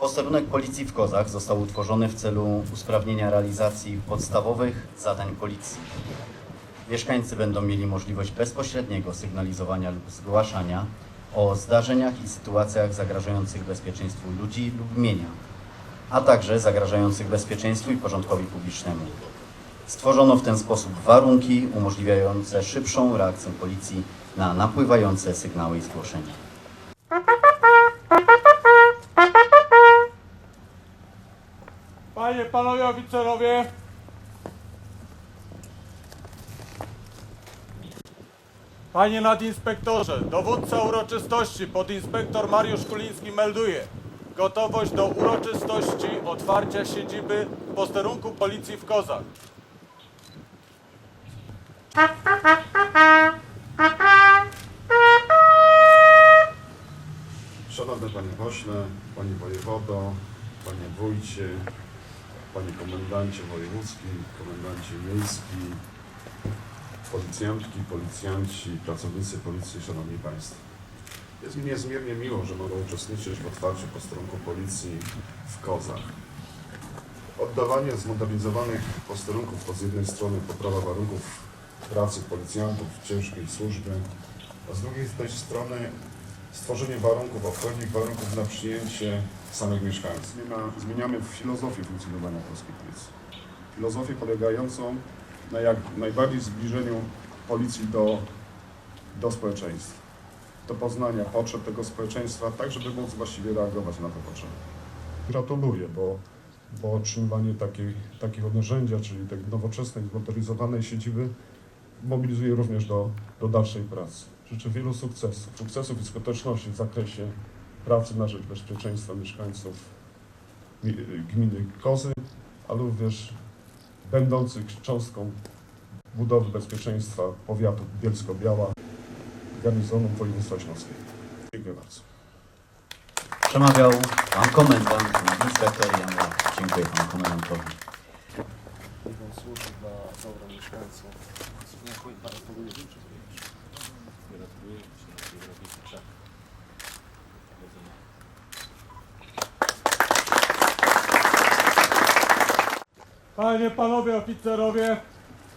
Posterunek Policji w Kozach został utworzony w celu usprawnienia realizacji podstawowych zadań Policji. Mieszkańcy będą mieli możliwość bezpośredniego sygnalizowania lub zgłaszania o zdarzeniach i sytuacjach zagrażających bezpieczeństwu ludzi lub mienia, a także zagrażających bezpieczeństwu i porządkowi publicznemu. Stworzono w ten sposób warunki umożliwiające szybszą reakcję policji na napływające sygnały i zgłoszenia. Panowie oficerowie! Panie nadinspektorze, dowódca uroczystości, podinspektor Mariusz Kuliński melduje gotowość do uroczystości otwarcia siedziby posterunku policji w Kozach. Szanowny Panie Pośle, Panie Wojewodo, Panie Wójcie, Panie Komendancie Wojewódzki, Komendancie Miejski, Policjantki, Policjanci, Pracownicy Policji, Szanowni Państwo. Jest mi niezmiernie miło, że mogę uczestniczyć w otwarciu posterunku Policji w Kozach. Oddawanie zmodernizowanych posterunków to z jednej strony poprawa warunków pracy policjantów w ciężkiej służbie, a z drugiej też strony stworzenie warunków, odpowiednich warunków na przyjęcie samych mieszkańców. Zmienia- Zmieniamy filozofię funkcjonowania polskiej policji. Filozofię polegającą na jak najbardziej zbliżeniu policji do, do społeczeństwa, do poznania potrzeb tego społeczeństwa, tak żeby móc właściwie reagować na te potrzeby. Gratuluję, bo, bo otrzymywanie takiej, takiego narzędzia, czyli tej nowoczesnej, zmotoryzowanej siedziby mobilizuje również do, do dalszej pracy. Życzę wielu sukcesów, sukcesów i skuteczności w zakresie pracy na rzecz bezpieczeństwa mieszkańców mi- gminy Kozy, ale również będących cząstką budowy bezpieczeństwa powiatu Bielsko-Biała, garnizonu województwa śląskiego. Dziękuję bardzo. Przemawiał pan komendant, inspektor Jan. Dziękuję panu komendantowi. Służyć dla dobra mieszkańców. Dziękuję bardzo. Panie, panowie oficerowie,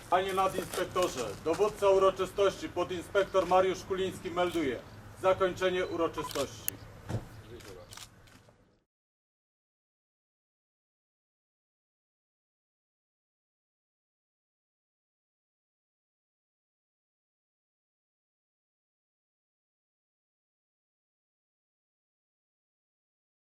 panie nadinspektorze, dowódca uroczystości, podinspektor Mariusz Kuliński melduje. Zakończenie uroczystości.